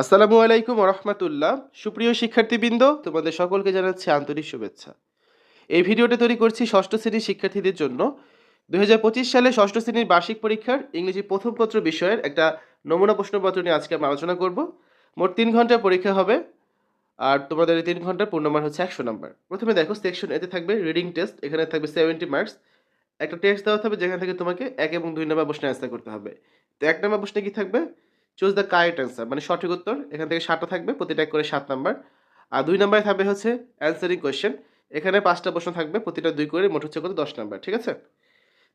আসসালামু আলাইকুম রহমতুল্লাহ। সুপ্রিয় শিক্ষার্থীবৃন্দ, তোমাদের সকলকে জানাচ্ছি আন্তরিক শুভেচ্ছা। এই ভিডিওটা তৈরি করছি ষষ্ঠ শ্রেণির শিক্ষার্থীদের জন্য। দুই হাজার পঁচিশ সালে ষষ্ঠ শ্রেণির বার্ষিক পরীক্ষার ইংরেজি প্রথম পত্র বিষয়ের একটা নমুনা প্রশ্নপত্র নিয়ে আজকে আমরা আলোচনা করব। মোট তিন ঘণ্টার পরীক্ষা হবে আর তোমাদের এই তিন ঘণ্টার পূর্ণমান হচ্ছে একশো নাম্বার। প্রথমে দেখো সেকশন এতে থাকবে রিডিং টেস্ট এখানে থাকবে সেভেন্টি মার্কস একটা টেস্ট দেওয়া হবে যেখান থেকে তোমাকে এক এবং দুই নম্বর প্রশ্নে অ্যান্সার করতে হবে। তো এক নম্বর প্রশ্নে কী থাকবে? চুজ দ্য কারেক্ট অ্যান্সার মানে সঠিক উত্তর, এখান থেকে সাতটা থাকবে, প্রতিটা করে সাত নাম্বার। আর দুই নাম্বারে থাকবে হচ্ছে অ্যান্সারিং কোয়েশ্চেন এখানে পাঁচটা প্রশ্ন থাকবে, প্রতিটা দুই করে মোট হচ্ছে কত? দশ নাম্বার, ঠিক আছে?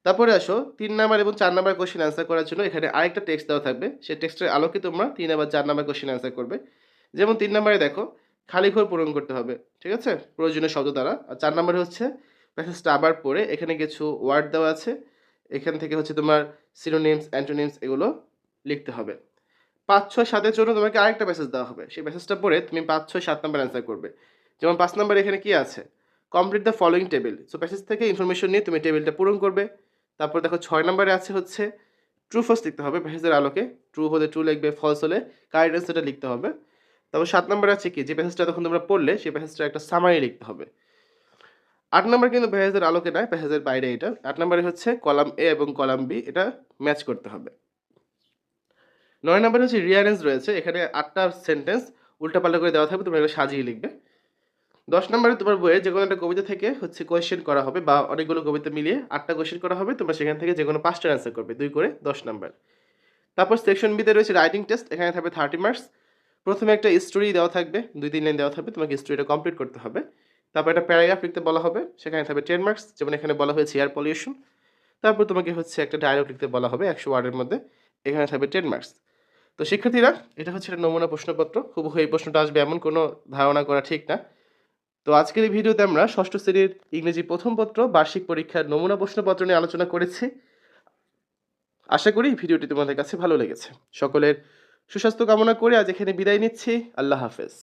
তারপরে আসো, তিন নাম্বার এবং চার নাম্বার কোয়েশ্চেন অ্যান্সার করার জন্য এখানে আরেকটা টেক্সট দেওয়া থাকবে। সেই টেক্সটের আলোকে তোমরা তিন আবার চার নাম্বার কোশ্চেন অ্যান্সার করবে। যেমন তিন নাম্বারে দেখো, খালি ঘর পূরণ করতে হবে, ঠিক আছে? প্রয়োজনীয় শব্দ দ্বারা। আর চার নাম্বারে হচ্ছে প্যাসেজটা আবার পড়ে, এখানে কিছু ওয়ার্ড দেওয়া আছে। এখান থেকে হচ্ছে তোমার সিনোনিমস অ্যান্টোনিমস এগুলো লিখতে হবে। পাঁচ ছয় সাতের জন্য তোমাকে আরেকটা মেসেজ দেওয়া হবে। সেই মেসেজটা পড়ে তুমি পাঁচ ছয় সাত নাম্বার অ্যান্সার করবে। যেমন পাঁচ নাম্বার এখানে কি আছে? Complete the following table so passage থেকে ইনফরমেশন নিয়ে তুমি টেবিলটা পূরণ করবে। তারপর দেখো ছয় নাম্বারে আছে হচ্ছে ট্রু ফলস লিখতে হবে প্যাসেজের আলোকে। ট্রু হলে ট্রু লিখবে ফলস হলে কারেক্ট অ্যান্সারটা লিখতে হবে। তারপর সাত নাম্বারে আছে কি? যে প্যাসেজটা তখন তোমরা পড়লে, সেই প্যাসেজটা একটা সামারি লিখতে হবে। আট নাম্বার কিন্তু প্যাসেজের আলোকে নয় প্যাসেজের বাইরে এটা। আট নাম্বারে হচ্ছে কলাম এ এবং কলাম বি এটা ম্যাচ করতে হবে। নয় নম্বরে হচ্ছে রিয়ারেন্স রয়েছে, এখানে আটটা সেন্টেন্স উল্টাপাল্টা করে দেওয়া থাকবে, তোমরা এটা সাজিয়ে লিখবে। দশ নম্বরে তোমার বইয়ে যে কোনো একটা কবিতা থেকে হচ্ছে কোয়েশ্চেন করা হবে বা অনেকগুলো কবিতা মিলিয়ে আটটা কোয়েশ্চেন করা হবে, তোমরা সেখান থেকে যে কোনো পাঁচটা অ্যান্সার করবে, দুই করে দশ নম্বর। তারপর সেকশন বিতে রয়েছে রাইটিং টেস্ট এখানে থাকবে থার্টি মার্কস প্রথমে একটা স্টোরি দেওয়া থাকবে, দুই তিন লাইন দেওয়া থাকবে, তোমাকে স্টোরিটা কমপ্লিট করতে হবে। তারপর একটা প্যারাগ্রাফ লিখতে বলা হবে, সেখানে থাকবে টেন মার্কস যেমন এখানে বলা হয়েছে এয়ার পলিউশন তারপর তোমাকে হচ্ছে একটা ডায়লগ লিখতে বলা হবে একশো ওয়ার্ডের মধ্যে, এখানে থাকবে টেন মার্কস তো শিক্ষার্থীরা, এটা হচ্ছে একটা নমুনা প্রশ্নপত্র। হুবহু এই প্রশ্নটা আসবে এমন কোনো ধারণা করা ঠিক না। তো আজকের এই ভিডিওতে আমরা ষষ্ঠ শ্রেণির ইংরেজি প্রথম পত্র, বার্ষিক পরীক্ষার নমুনা প্রশ্নপত্র নিয়ে আলোচনা করেছি। আশা করি ভিডিওটি তোমাদের কাছে ভালো লেগেছে। সকলের সুস্বাস্থ্য কামনা করে আজ এখানে বিদায় নিচ্ছি। আল্লাহ হাফেজ।